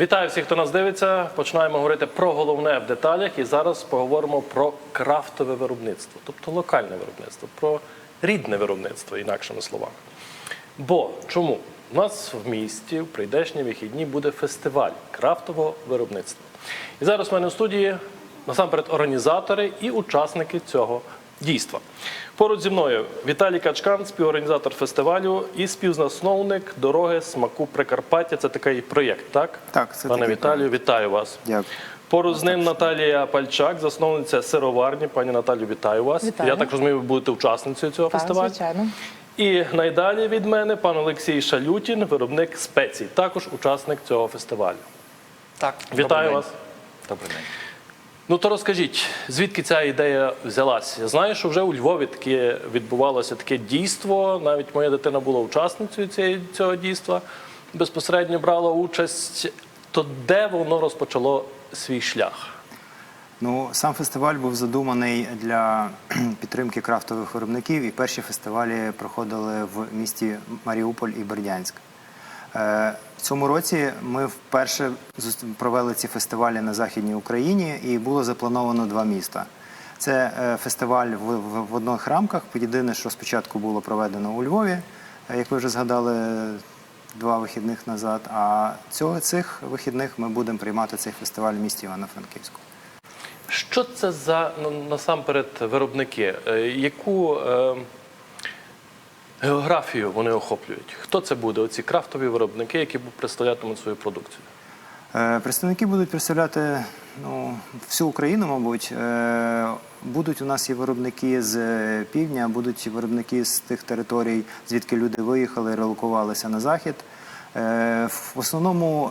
Вітаю всіх, хто нас дивиться. Починаємо говорити про головне в деталях. І зараз поговоримо про крафтове виробництво, тобто локальне виробництво, про рідне виробництво, інакшими словами. Бо чому? У нас в місті в прийдешні вихідні буде фестиваль крафтового виробництва. І зараз в мене в студії насамперед організатори і учасники цього дійства. Поруч зі мною Віталій Качкан, співорганізатор фестивалю і співзасновник дороги смаку Прикарпаття. Це такий проєкт, так? Так, це Пане Віталію, вітаю вас. Дякую. Поруч з ним Наталія Пальчак, засновниця сироварні. Пані Наталію, вітаю вас. Вітаю. Я так розумію, ви будете учасницею цього Так, фестивалю. звичайно. І найдалі від мене пан Олексій Шалютін, виробник спецій, також учасник цього фестивалю. Так, Вітаю добрий день. вас. Добрий день. Ну то розкажіть, звідки ця ідея взялась? Я знаю, що вже у Львові таке відбувалося таке дійство. Навіть моя дитина була учасницею цього дійства, безпосередньо брала участь. То де воно розпочало свій шлях? Ну, сам фестиваль був задуманий для підтримки крафтових виробників, і перші фестивалі проходили в місті Маріуполь і Бердянськ. Е, В цьому році ми вперше провели ці фестивалі на Західній Україні, і було заплановано два міста. Це е, фестиваль в, в, в одних рамках. Єдине, що спочатку було проведено у Львові, е, як ви вже згадали два вихідних назад. А цього цих вихідних ми будемо приймати цей фестиваль в місті Івано-Франківську. Що це за ну, насамперед виробники? Е, Яку е, географію вони охоплюють? Хто це буде? Оці крафтові виробники, які представлятимуть свою продукцію? Е, Представники будуть представляти ну, всю Україну, мабуть. Е, Будуть у нас і виробники з е, півдня, будуть і виробники з тих територій, звідки люди виїхали, релокувалися на захід. В основному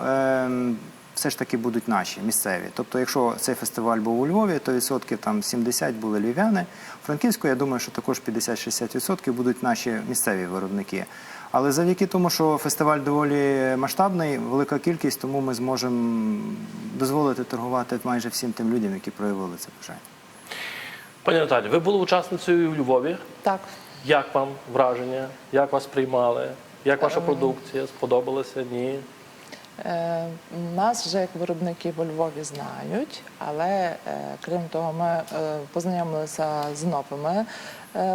все ж таки будуть наші місцеві. Тобто, якщо цей фестиваль був у Львові, то відсотки там 70 були львів'яни. Франківську, я думаю, що також 50-60% будуть наші місцеві виробники. Але завдяки тому, що фестиваль доволі масштабний, велика кількість, тому ми зможемо дозволити торгувати майже всім тим людям, які проявили це бажання. Пані Наталі, ви були учасницею у Львові. Так. Як вам враження? Як вас приймали? Як ваша продукція? Сподобалася? Ні? Е, Нас вже як виробників у Львові знають, але е, крім того, ми е, познайомилися з новими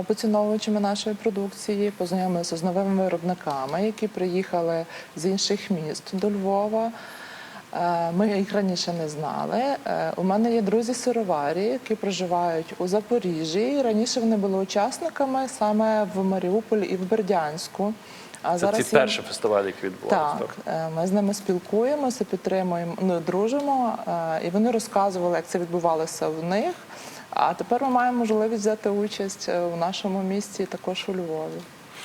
поціновувачами нашої продукції, познайомилися з новими виробниками, які приїхали з інших міст до Львова. Ми їх раніше не знали. У мене є друзі сироварі, які проживають у Запоріжжі. Раніше вони були учасниками саме в Маріуполі і в Бердянську. А Це ці перші фестивалі, які відбувалися. так, е, ми з ними спілкуємося, підтримуємо, ну, дружимо, е, і вони розказували, як це відбувалося в них. А тепер ми маємо можливість взяти участь е, у нашому місті, також у Львові.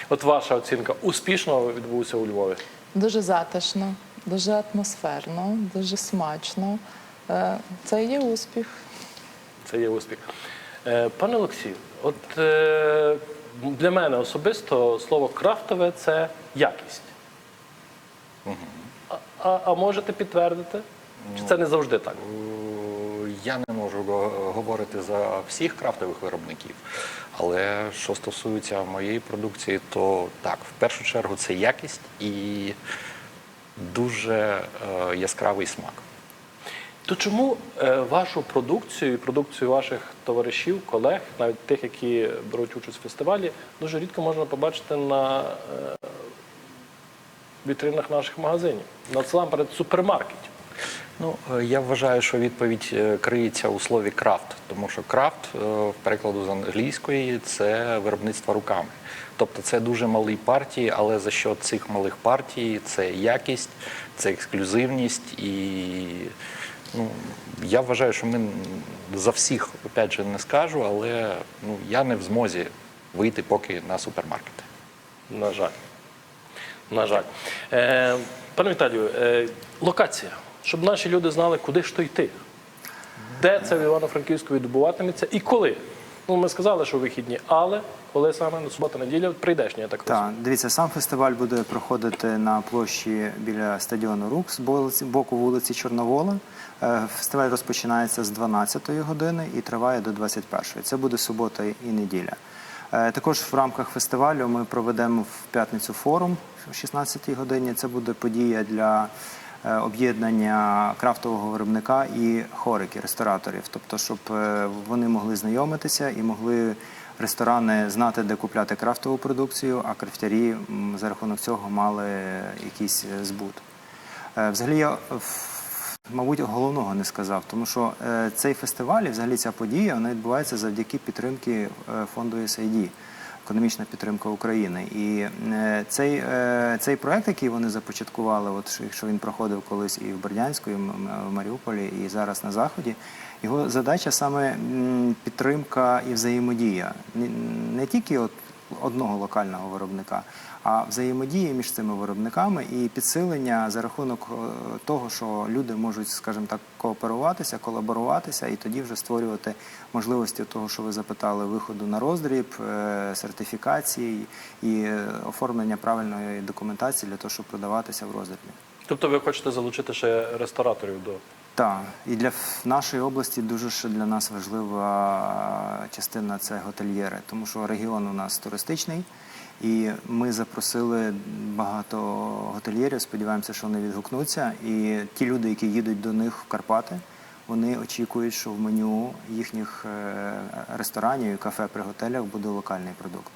От ваша оцінка успішно відбувся у Львові. Дуже затишно, дуже атмосферно, дуже смачно. Це є успіх. Це є успіх. Пане Олексію, от для мене особисто слово крафтове це якість. А, а, а можете підтвердити? Чи це не завжди так? Я не можу говорити за всіх крафтових виробників, але що стосується моєї продукції, то так, в першу чергу це якість і дуже е, яскравий смак. То чому е, вашу продукцію і продукцію ваших товаришів, колег, навіть тих, які беруть участь в фестивалі, дуже рідко можна побачити на е, вітринах наших магазинів, насамперед супермаркетів? Ну, е, я вважаю, що відповідь криється у слові крафт, тому що крафт в перекладу з англійської це виробництво руками. Тобто це дуже малі партії, але за що цих малих партій це якість, це ексклюзивність і ну, я вважаю, що ми за всіх опять же не скажу, але ну, я не в змозі вийти поки на супермаркети. На жаль. На жаль. Е, пане Віталію, е, локація, щоб наші люди знали, куди ж то йти. Де це в Івано-Франківську відбуватиметься і коли? Ну, ми сказали, що вихідні, але коли саме на субота, неділя, прийдешня, я так розумію. Так, дивіться, сам фестиваль буде проходити на площі біля стадіону Рук з боку вулиці Чорновола. Е, Фестиваль розпочинається з 12-ї години і триває до 21-ї. Це буде субота і неділя. Е, Також в рамках фестивалю ми проведемо в п'ятницю форум о 16-й годині. Це буде подія для е, об'єднання крафтового виробника і хорики, рестораторів. Тобто, щоб вони могли знайомитися і могли ресторани знати, де купляти крафтову продукцію, а крафтярі за рахунок цього мали якийсь збут. Взагалі я мабуть головного не сказав, тому що е, цей фестиваль, і взагалі ця подія, вона відбувається завдяки підтримки е, фонду USAID, економічна підтримка України. І е, цей, цей проект, який вони започаткували, от якщо він проходив колись і в Бердянську, і в Маріуполі, і зараз на заході. Його задача саме підтримка і взаємодія не, тільки от одного локального виробника, взаємодії між цими виробниками і підсилення за рахунок е, того, що люди можуть, скажімо так, кооперуватися, колаборуватися і тоді вже створювати можливості того, що ви запитали, виходу на роздріб, е, сертифікації і е, оформлення правильної документації для того, щоб продаватися в роздрібі. Тобто ви хочете залучити ще рестораторів до? Так, і для нашої області дуже ще для нас важлива частина це готельєри, тому що регіон у нас туристичний, і ми запросили багато готельєрів. Сподіваємося, що вони відгукнуться. І ті люди, які їдуть до них в Карпати, вони очікують, що в меню їхніх е, ресторанів і кафе при готелях буде локальний продукт.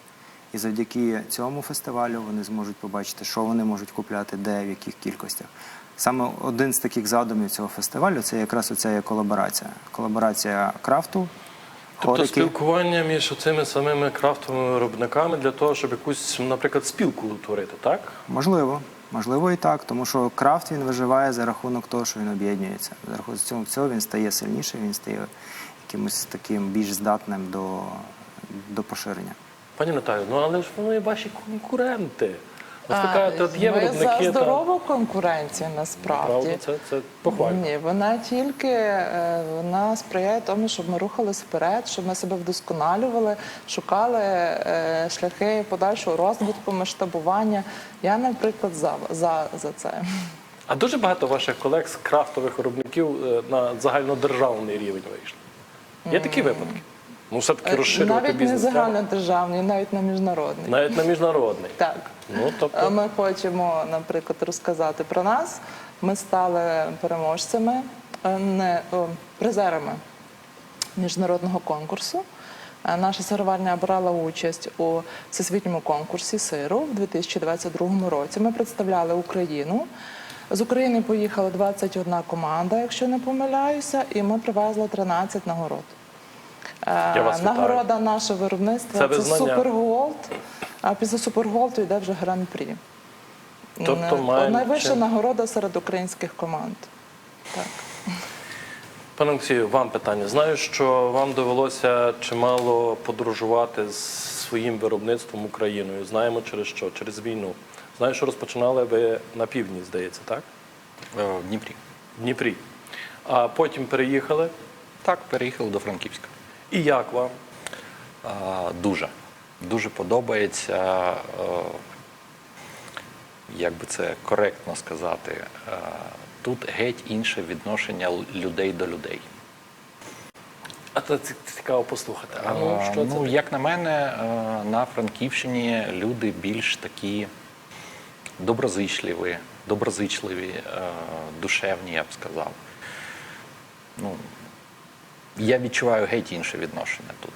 І завдяки цьому фестивалю вони зможуть побачити, що вони можуть купляти, де, в яких кількостях. Саме один з таких задумів цього фестивалю це якраз оця колаборація. Колаборація крафту, Тобто спілкування між цими самими крафтовими виробниками для того, щоб якусь, наприклад, спілку утворити, так? Можливо, можливо і так, тому що крафт він виживає за рахунок того, що він об'єднується. За рахунок цього, цього він стає сильнішим, він стає якимось таким більш здатним до, до поширення. Пані Наталю, ну але ж вони ваші конкуренти. От ви А, є ми виробники. за здорову конкуренцію насправді. Правда, це, це похвально. Ні, вона тільки е, вона сприяє тому, щоб ми рухалися вперед, щоб ми себе вдосконалювали, шукали е, шляхи подальшого розвитку, масштабування. Я, наприклад, за, за, за це. А дуже багато ваших колег з крафтових виробників е, на загальнодержавний рівень вийшли. Є такі випадки? Ну, все-таки розширювати Навіть не бізнес. треба. загальнодержавний, навіть на міжнародний. Навіть на міжнародний. Так. Ну, Е, тобто, Ми хочемо, наприклад, розказати про нас. Ми стали переможцями, е, не о, призерами міжнародного конкурсу. Е, Наша сироварня брала участь у всесвітньому конкурсі сиру в 2022 році. Ми представляли Україну. З України поїхала 21 команда, якщо не помиляюся, і ми привезли 13 нагород. Е, Я вас вітаю. Нагорода нашого виробництва Це це. Суперголд. А після Суперголду йде вже гран-прі. Тобто Е, маємо Найвища нагорода серед українських команд. Так. пане Олексію, вам питання. Знаю, що вам довелося чимало подорожувати з своїм виробництвом Україною. Знаємо через що? Через війну. Знаю, що розпочинали ви на півдні, здається, так? Е, В Дніпрі. В Дніпрі. А потім переїхали. Так, переїхав до Франківська. І як вам? Дуже. Дуже подобається, е, як би це коректно сказати, е, тут геть інше відношення людей до людей. А це цікаво послухати. А ну, Е, що це? ну, таке? як на мене, на Франківщині люди більш такі доброзичливі, доброзичливі, душевні, я б сказав. Ну, я відчуваю геть інше відношення тут.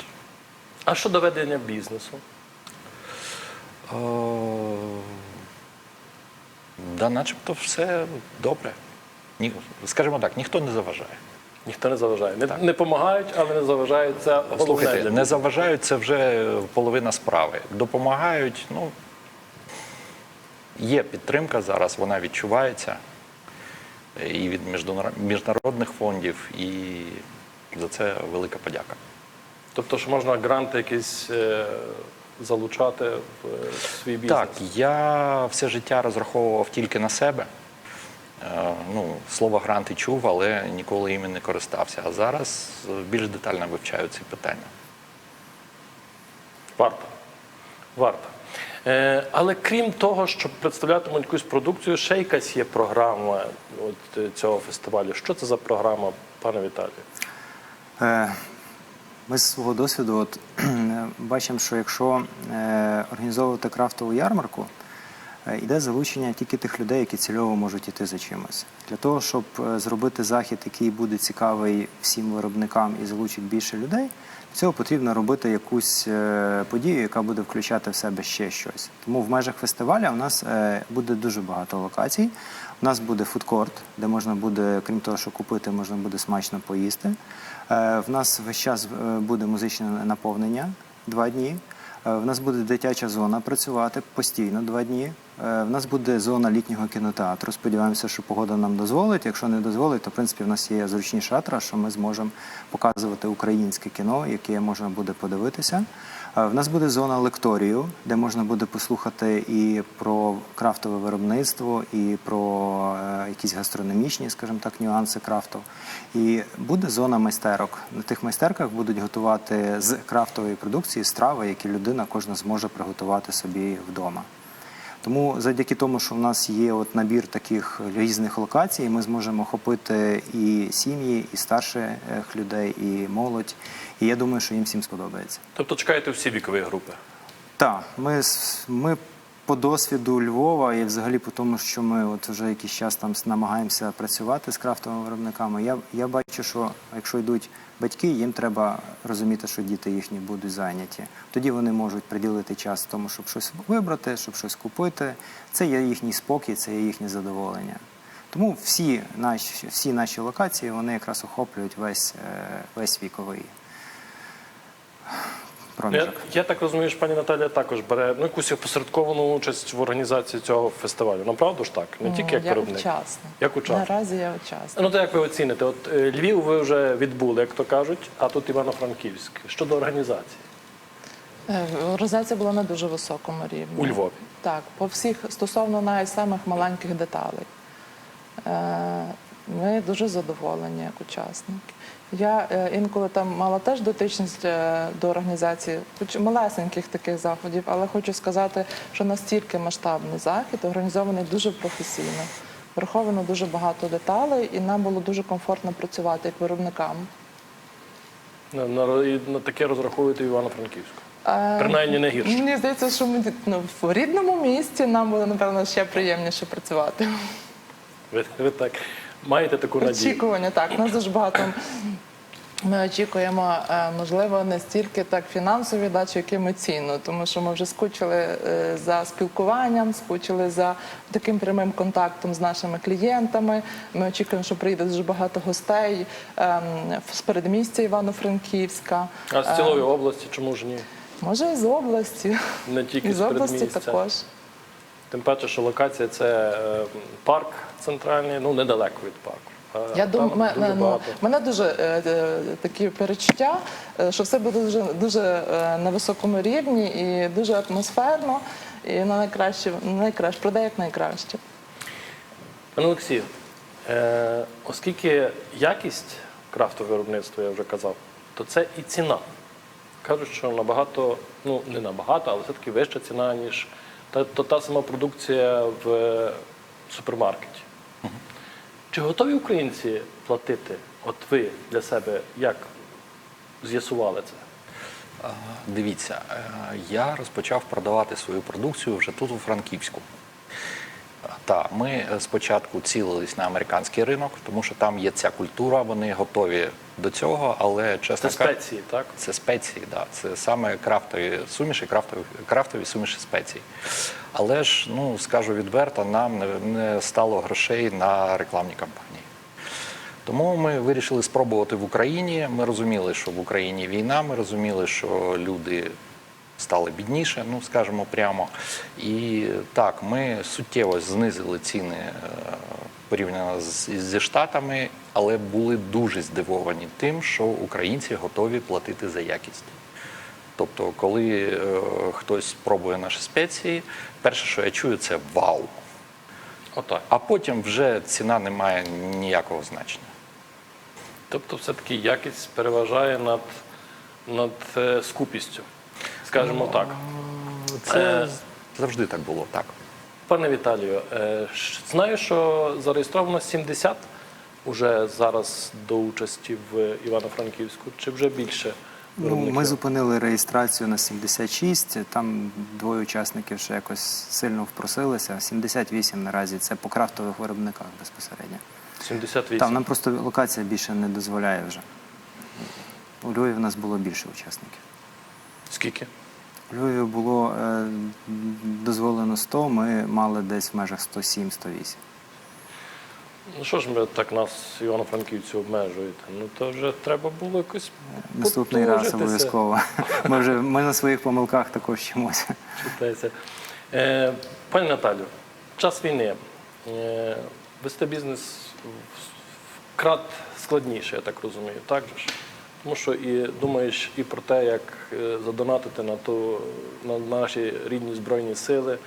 А що до ведення бізнесу? О, Да, начебто все добре. Ні, скажімо так, ніхто не заважає. Ніхто не заважає. Не, не допомагають, але не заважають. Це Слухайте, для не заважають це вже половина справи. Допомагають, ну є підтримка зараз, вона відчувається і від міжнар- міжнародних фондів, і за це велика подяка. Тобто, що можна гранти якісь е, залучати в е, свій бізнес. Так, я все життя розраховував тільки на себе. Е, Ну, слово гранти чув, але ніколи іми не користався. А зараз більш детально вивчаю ці питання. Варто. Варто. Але крім того, щоб представлятимуть якусь продукцію, ще якась є програма от, цього фестивалю. Що це за програма, пане Віталію? Е, Ми з свого досвіду от, бачимо, що якщо е, організовувати крафтову ярмарку, е, йде залучення тільки тих людей, які цільово можуть іти за чимось. Для того, щоб зробити захід, який буде цікавий всім виробникам і залучить більше людей, цього потрібно робити якусь е, подію, яка буде включати в себе ще щось. Тому в межах фестивалю у нас е, буде дуже багато локацій. У нас буде фудкорт, де можна буде, крім того, що купити, можна буде смачно поїсти. Е, В нас весь час буде музичне наповнення два дні. Е, В нас буде дитяча зона працювати постійно два дні. Е, В нас буде зона літнього кінотеатру. Сподіваємося, що погода нам дозволить. Якщо не дозволить, то в принципі в нас є зручні шатра, що ми зможемо показувати українське кіно, яке можна буде подивитися. Е, В нас буде зона лекторію, де можна буде послухати і про крафтове виробництво, і про е, якісь гастрономічні, скажімо так, нюанси крафту. І буде зона майстерок. На тих майстерках будуть готувати з крафтової продукції страви, які людина кожна зможе приготувати собі вдома. Тому завдяки тому, що в нас є от набір таких різних локацій, ми зможемо охопити і сім'ї, і старших людей, і молодь. І я думаю, що їм всім сподобається. Тобто чекаєте всі вікові групи. Так, ми, ми по досвіду Львова і взагалі по тому, що ми от вже якийсь час там намагаємося працювати з крафтовими виробниками. Я, я бачу, що якщо йдуть батьки, їм треба розуміти, що діти їхні будуть зайняті. Тоді вони можуть приділити час тому, щоб щось вибрати, щоб щось купити. Це є їхній спокій, це є їхнє задоволення. Тому всі наші, всі наші локації вони якраз охоплюють весь, е, весь віковий проміжок. я так розумію, що пані Наталія також бере ну, якусь опосередковану участь в організації цього фестивалю. Ну правда ж так? Не тільки як я виробник. учасник. Як учасник. Наразі я учасник. Ну то як ви оціните? От е, Львів ви вже відбули, як то кажуть, а тут Івано-Франківськ. Щодо організації Е, Організація була на дуже високому рівні. у Львові. Так, по всіх стосовно навіть самих маленьких деталей. Ми дуже задоволені як учасники. Я е, інколи там мала теж дотичність е, до організації, хоч малесеньких таких заходів, але хочу сказати, що настільки масштабний захід організований дуже професійно. Враховано дуже багато деталей, і нам було дуже комфортно працювати як виробникам. На, на, на таке розраховуєте Івано-Франківську. Е, Принаймні не гірше. Мені здається, що ми ну, в рідному місті нам буде напевно ще приємніше працювати. Ви, ви так маєте таку надію. Очікування, так. Нас дуже багато. Ми очікуємо, е, можливо, не стільки так фінансові дачі, як емоційно, тому що ми вже скучили е, за спілкуванням, скучили за таким прямим контактом з нашими клієнтами. Ми очікуємо, що прийде дуже багато гостей ем, з передмістя Івано-Франківська. А з цілої області чому ж ні? Може, і з області. Не тільки з області також. Тим паче, що локація це е, парк центральний, ну недалеко від парку. Я думаю, мене, дуже ну, мене дуже е, е, такі перечуття, е, що все буде дуже, дуже е, на високому рівні і дуже атмосферно, і на найкраще, найкраще, проде як найкраще. Пане Олексію, е, оскільки якість крафтового виробництва, я вже казав, то це і ціна. Кажуть, що набагато, ну не набагато, але все-таки вища ціна, ніж та, то та сама продукція в супермаркеті. Чи готові українці платити? От ви для себе як з'ясували це? Дивіться, е, я розпочав продавати свою продукцію вже тут у Франківську. Та ми е, спочатку цілились на американський ринок, тому що там є ця культура, вони готові до цього, але чесно Це спеції, так? Це спеції, да. Це саме крафтові суміші, крафтові, крафтові суміші спецій. Але ж, ну скажу відверто, нам не, не стало грошей на рекламні кампанії. Тому ми вирішили спробувати в Україні. Ми розуміли, що в Україні війна, ми розуміли, що люди стали бідніше, ну скажімо прямо. І так, ми суттєво знизили ціни е, порівняно з, зі Штатами, але були дуже здивовані тим, що українці готові платити за якість. Тобто, коли е, хтось пробує наші спеції, перше, що я чую, це вау. Отак. А потім вже ціна не має ніякого значення. Тобто, все-таки якість переважає над, над е, скупістю, скажімо так. Це Е. завжди так було, так. Пане Віталію, е, знаю, що зареєстровано 70 уже зараз до участі в Івано-Франківську, чи вже більше Ну, виробників? ми зупинили реєстрацію на 76, там двоє учасників ще якось сильно впросилися. 78 наразі це по крафтових виробниках безпосередньо. 78. Там нам просто локація більше не дозволяє вже. У Львові в нас було більше учасників. Скільки? У Львові було е, дозволено 100, ми мали десь в межах 107-108. Ну що ж ми так нас, Івано-Франківці, обмежуєте? Ну то вже треба було якось Наступний раз обов'язково. Ми вже ми на своїх помилках також вчимося. Читається. Е, пані Наталю, час війни. Е, вести бізнес вкрат складніше, я так розумію, так же ж? Тому що і думаєш і про те, як е, задонатити на, ту, на наші рідні Збройні сили,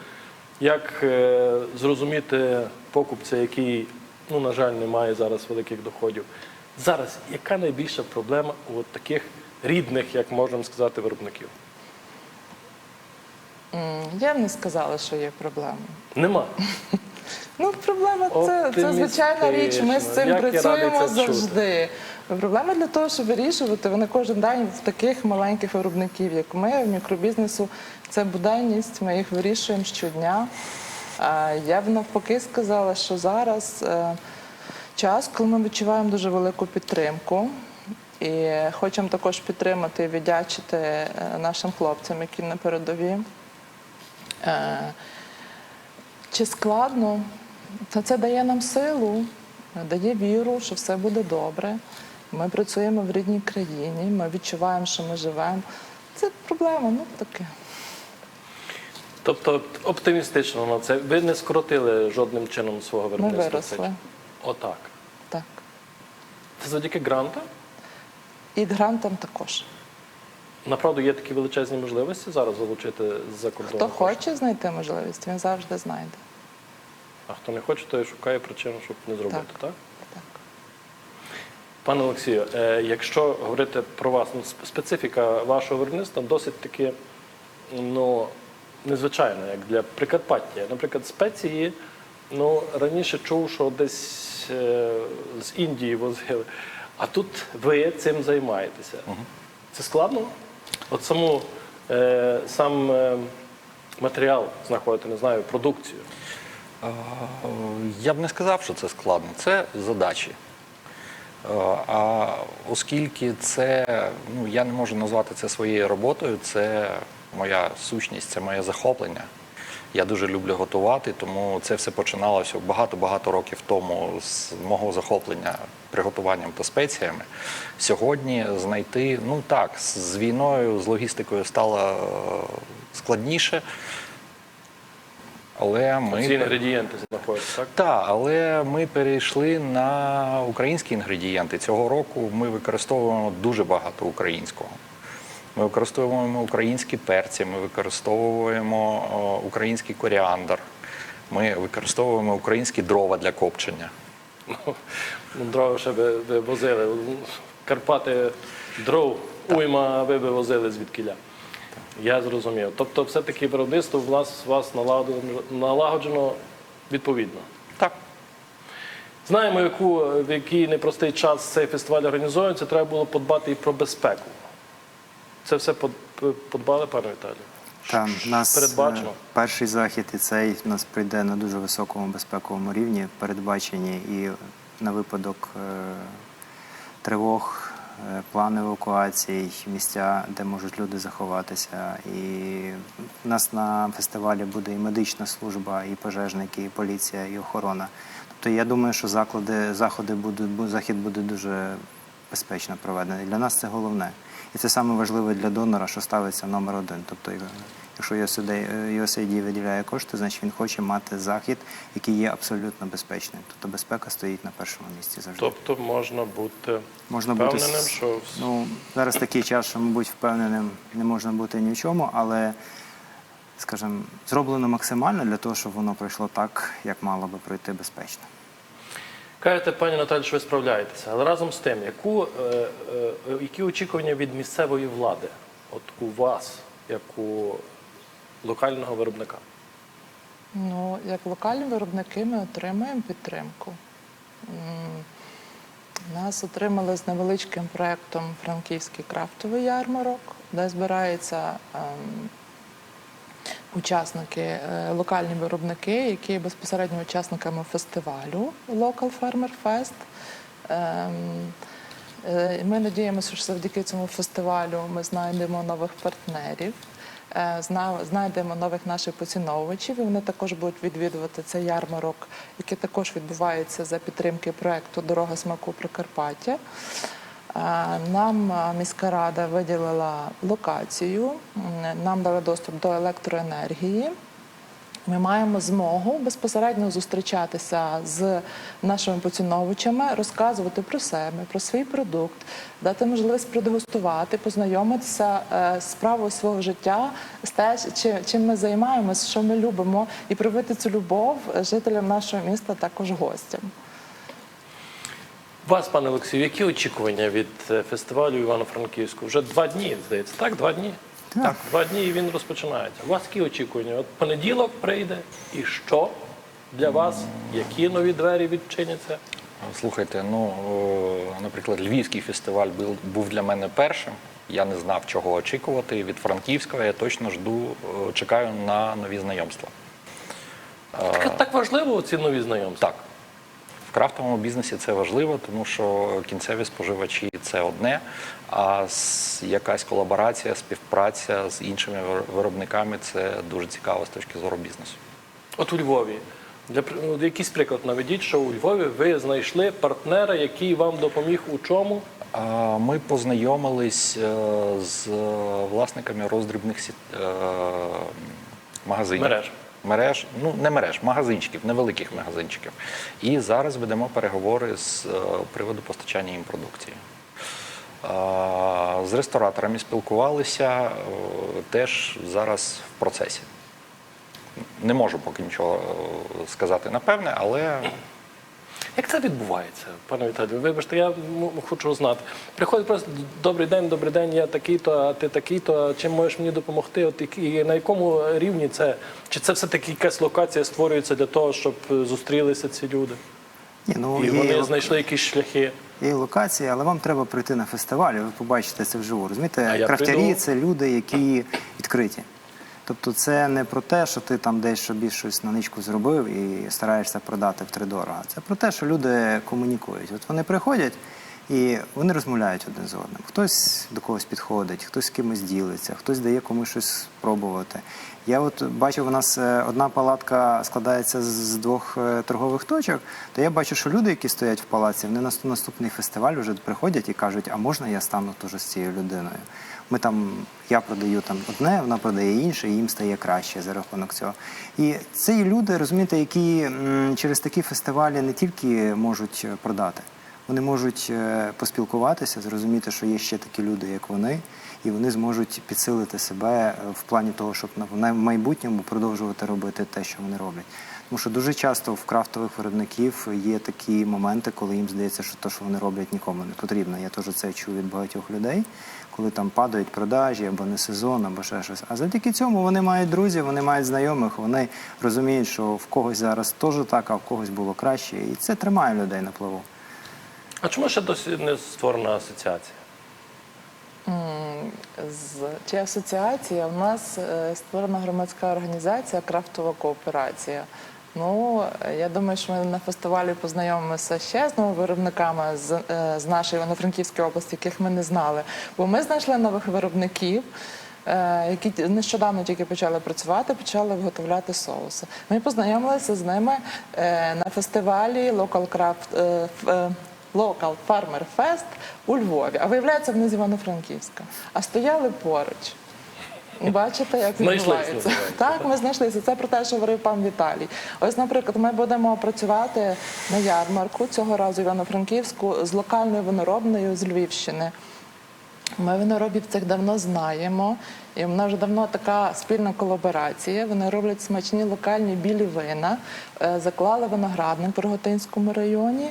як е, зрозуміти покупця, який, ну, на жаль, не має зараз великих доходів. Зараз яка найбільша проблема у от таких рідних, як можемо сказати, виробників? Я б не сказала, що є проблема. Нема. Ну, проблема це, це звичайна річ. Ми з цим Як працюємо це чути. Завжди. Проблема для того, щоб вирішувати, вони кожен день в таких маленьких виробників, як ми, в мікробізнесу, це буденність, ми їх вирішуємо щодня. Я б навпаки сказала, що зараз е, час, коли ми відчуваємо дуже велику підтримку. І хочемо також підтримати і віддячити е, нашим хлопцям, які на передовій. Е, Чи складно? Та це дає нам силу, дає віру, що все буде добре. Ми працюємо в рідній країні, ми відчуваємо, що ми живемо. Це проблема, ну таке. Тобто оптимістично на це. Ви не скоротили жодним чином свого Ми виробництва? виросли. Отак. Так. Це завдяки грантам? І грантам також. Направду є такі величезні можливості зараз залучити з-за кордону. Хто хоче знайти можливість, він завжди знайде. А хто не хоче, той шукає причину, щоб не зробити, так? Так. Пане Олексію, е, якщо говорити про вас, ну, специфіка вашого виробництва досить таки ну, незвичайна, як для Прикарпаття. Наприклад, спеції, ну, раніше чув, що десь е, з Індії возили, а тут ви цим займаєтеся. Це складно? От саму, е, сам матеріал знаходити, не знаю, продукцію. Я б не сказав, що це складно. Це задачі. Е, А оскільки це, ну я не можу назвати це своєю роботою, це моя сущність, це моє захоплення. Я дуже люблю готувати, тому це все починалося багато-багато років тому з мого захоплення приготуванням та спеціями. Сьогодні знайти, ну так, з- війною, з логістикою стало е, складніше. Але ми Ці інгредієнти знаходяться, так? так, але ми перейшли на українські інгредієнти. Цього року ми використовуємо дуже багато українського. Ми використовуємо українські перці, ми використовуємо о, український коріандр, ми використовуємо українські дрова для копчення. Ну, дрова ще ви, ви возили. Карпати дров, уйма, ви би возили звідкіля. Я зрозумів. Тобто, все-таки виробництво у вас, у вас налагоджено, налагоджено відповідно. Так. Знаємо, яку, в який непростий час цей фестиваль організується, треба було подбати і про безпеку. Це все подбали, пане Віталію? Там нас е, передбачено? перший захід і цей у нас пройде на дуже високому безпековому рівні, передбачені і на випадок е, тривог, план евакуації, місця, де можуть люди заховатися. І в нас на фестивалі буде і медична служба, і пожежники, і поліція, і охорона. Тобто я думаю, що заклади, заходи будуть, захід буде дуже безпечно проведений. Для нас це головне. І це саме важливе для донора, що ставиться номер один. Тобто, якщо USAID, е, виділяє кошти, значить він хоче мати захід, який є абсолютно безпечним. Тобто безпека стоїть на першому місці завжди. Тобто можна бути Можна впевненим, с- що ну зараз такий час, що мабуть впевненим не можна бути ні в чому, але скажімо, зроблено максимально для того, щоб воно пройшло так, як мало би пройти безпечно. Кажете, пані Наталі, що ви справляєтеся, але разом з тим, яку, е, е, які очікування від місцевої влади, от у вас, як у локального виробника? Ну, як локальні виробники ми отримуємо підтримку. Нас отримали з невеличким проєктом Франківський крафтовий ярмарок, де збираються ем, учасники, е, локальні виробники, які є безпосередньо учасниками фестивалю Local Farmer Fest. Ем, е, Ми надіємося, що завдяки цьому фестивалю ми знайдемо нових партнерів, знайдемо нових наших поціновувачів. І вони також будуть відвідувати цей ярмарок, який також відбувається за підтримки проекту Дорога смаку Прикарпаття. Е, Нам е, міська рада виділила локацію, нам дали доступ до електроенергії. Ми маємо змогу безпосередньо зустрічатися з нашими поціновувачами, розказувати про себе, про свій продукт, дати можливість продегустувати, познайомитися е, з справою свого життя, з те, чим ми займаємося, що ми любимо, і привити цю любов жителям нашого міста, також гостям. Вас, пане Олексію, які очікування від е, фестивалю Івано-Франківську? Вже два дні, здається, так? Два дні? Так. Два дні і він розпочинається. У вас які очікування? От понеділок прийде, і що для вас? Які нові двері відчиняться? Слухайте, ну, е, наприклад, Львівський фестиваль був, для мене першим. Я не знав, чого очікувати. Від Франківського я точно жду, е, чекаю на нові знайомства. Так, так важливо ці нові знайомства? Так. В крафтовому бізнесі це важливо, тому що кінцеві споживачі це одне, а якась колаборація, співпраця з іншими виробниками це дуже цікаво з точки зору бізнесу. От у Львові. Для ну, якийсь приклад наведіть, що у Львові ви знайшли партнера, який вам допоміг у чому? Ми познайомились е, з власниками роздрібних е, магазинів. Мереж. Мереж, ну не мереж, магазинчиків, невеликих магазинчиків. І зараз ведемо переговори з е, приводу постачання їм продукції. З рестораторами спілкувалися, е, теж зараз в процесі. Не можу поки нічого е, сказати напевне, але Як це відбувається, пане Віталію? Вибачте, я хочу знати. Приходить просто добрий день, добрий день, я такий-то, а ти такий-то. Чим можеш мені допомогти? От і на якому рівні це? Чи це все-таки якась локація створюється для того, щоб е, зустрілися ці люди? Ні, ну, І вони лок- знайшли якісь шляхи. є локації, але вам треба прийти на фестиваль, і ви побачите це вживу. Розумієте, я крафтярі це люди, які відкриті. Тобто це не про те, що ти там десь собі щось на ничку зробив і стараєшся продати втридорога. Це про те, що люди комунікують. От вони приходять і вони розмовляють один з одним. Хтось до когось підходить, хтось з кимось ділиться, хтось дає комусь щось спробувати. Я от бачив, у нас е, одна палатка складається з- з двох е, торгових точок. То я бачу, що люди, які стоять в палаці, вони на наступний фестиваль вже приходять і кажуть, а можна я стану теж з цією людиною? Ми там, я продаю там одне, вона продає інше, і їм стає краще за рахунок цього. І це люди, розумієте, які через такі фестивалі не тільки можуть е, продати, вони можуть е, поспілкуватися, зрозуміти, що є ще такі люди, як вони, і вони зможуть підсилити себе е, в плані того, щоб на- майбутньому продовжувати робити те, що вони роблять. Тому що дуже часто в крафтових виробників є такі моменти, коли їм здається, що те, що вони роблять, нікому не потрібно. Я теж це чув від багатьох людей, коли там падають продажі або не сезон, або ще щось. А завдяки цьому вони мають друзів, вони мають знайомих, вони розуміють, що в когось зараз теж так, а в когось було краще. І це тримає людей на плаву. А чому ще досі не створена асоціація? З чи асоціація у нас е, створена громадська організація Крафтова кооперація. Ну я думаю, що ми на фестивалі познайомимося ще з новими виробниками з, е, з нашої Івано-Франківської області, яких ми не знали. Бо ми знайшли нових виробників. е, Які нещодавно тільки почали працювати, почали виготовляти соуси. Ми познайомилися з ними е, на фестивалі Local Craft Local Farmer Fest у Львові. А виявляється, вони з Івано-Франківська. А стояли поруч. Бачите, як відбувається? Так, ми знайшлися. Це про те, що говорив пан Віталій. Ось, наприклад, ми будемо працювати на ярмарку цього разу в Івано-Франківську з локальною виноробною з Львівщини. Ми виноробів цих давно знаємо, і в нас вже давно така спільна колаборація. Вони роблять смачні локальні білі вина, Е, заклали виноградник в Роготинському районі.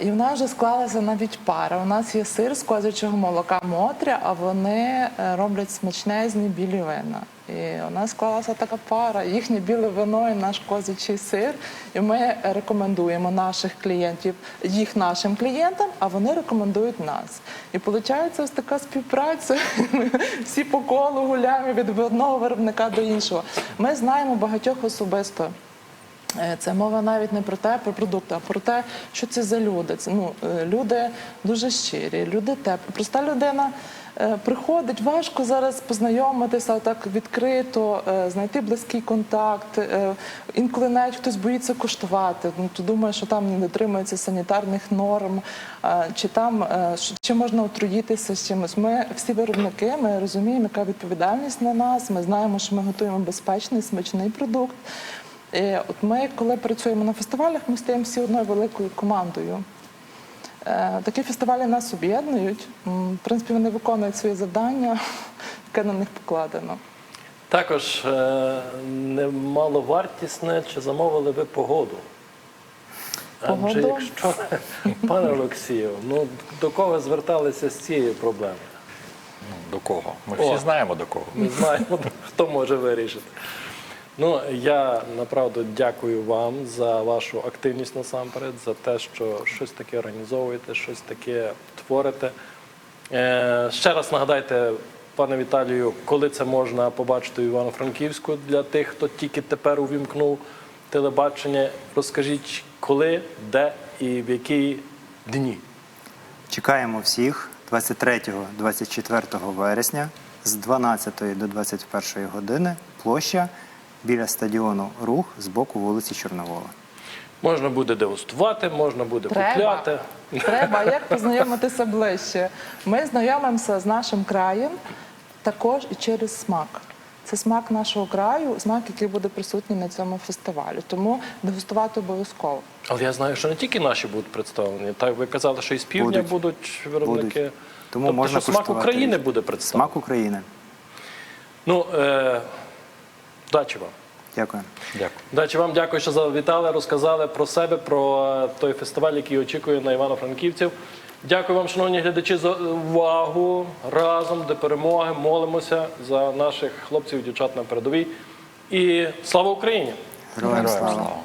І в нас вже склалася навіть пара. У нас є сир з козячого молока Мотря, а вони е, роблять смачнезні білі вина. І у нас склалася така пара, їхнє біле вино і наш козячий сир. І ми рекомендуємо наших клієнтів, їх нашим клієнтам, а вони рекомендують нас. І виходить ось така співпраця. Всі по колу гуляємо від одного виробника до іншого. Ми знаємо багатьох особисто. Е, Це мова навіть не про те, про продукти, а про те, що це за люди. Це ну е, люди дуже щирі, люди теплі. Проста людина е, приходить, важко зараз познайомитися так відкрито, знайти близький контакт. Інколи навіть хтось боїться коштувати. Ну то думає, що там не дотримується санітарних норм, чи там чи можна отруїтися з чимось. Ми всі виробники, ми розуміємо, яка відповідальність на нас. Ми знаємо, що ми готуємо безпечний, смачний продукт. І от ми, коли працюємо на фестивалях, ми стаємо всі одною великою командою. Е, Такі фестивалі нас об'єднують. В принципі, вони виконують свої завдання, яке на них покладено. Також е, немаловартісне, чи замовили ви погоду? Адже якщо, пане Олексію, ну до кого зверталися з цією проблемою? Ну, до кого? Ми О. всі знаємо до кого. Ми знаємо, хто може вирішити. Ну, я направду дякую вам за вашу активність насамперед, за те, що щось таке організовуєте, щось таке творите. Е, ще раз нагадайте, пане Віталію, коли це можна побачити в Івано-Франківську для тих, хто тільки тепер увімкнув телебачення. Розкажіть, коли, де і в які дні. Чекаємо всіх 23-24 вересня з 12 до 21 години площа біля стадіону Рух з боку вулиці Чорновола. Можна буде дегустувати, можна буде Треба. купляти. Треба як познайомитися ближче. Ми знайомимося з нашим краєм також і через смак. Це смак нашого краю, смак, який буде присутній на цьому фестивалі. Тому дегустувати обов'язково. Але я знаю, що не тільки наші будуть представлені. Так ви казали, що і з півдня Будуть. будуть, виробники. Будуть. Тому тобто, можна що смак. України буде представлений. Смак України. Ну, е, удачі вам. Дякую. Дякую. Удачі вам, дякую, що завітали, розказали про себе, про е, той фестиваль, який очікує на Івано-Франківців. Дякую вам, шановні глядачі, за увагу. Разом до перемоги молимося за наших хлопців і дівчат на передовій. І слава Україні! Героям Героям слава. слава.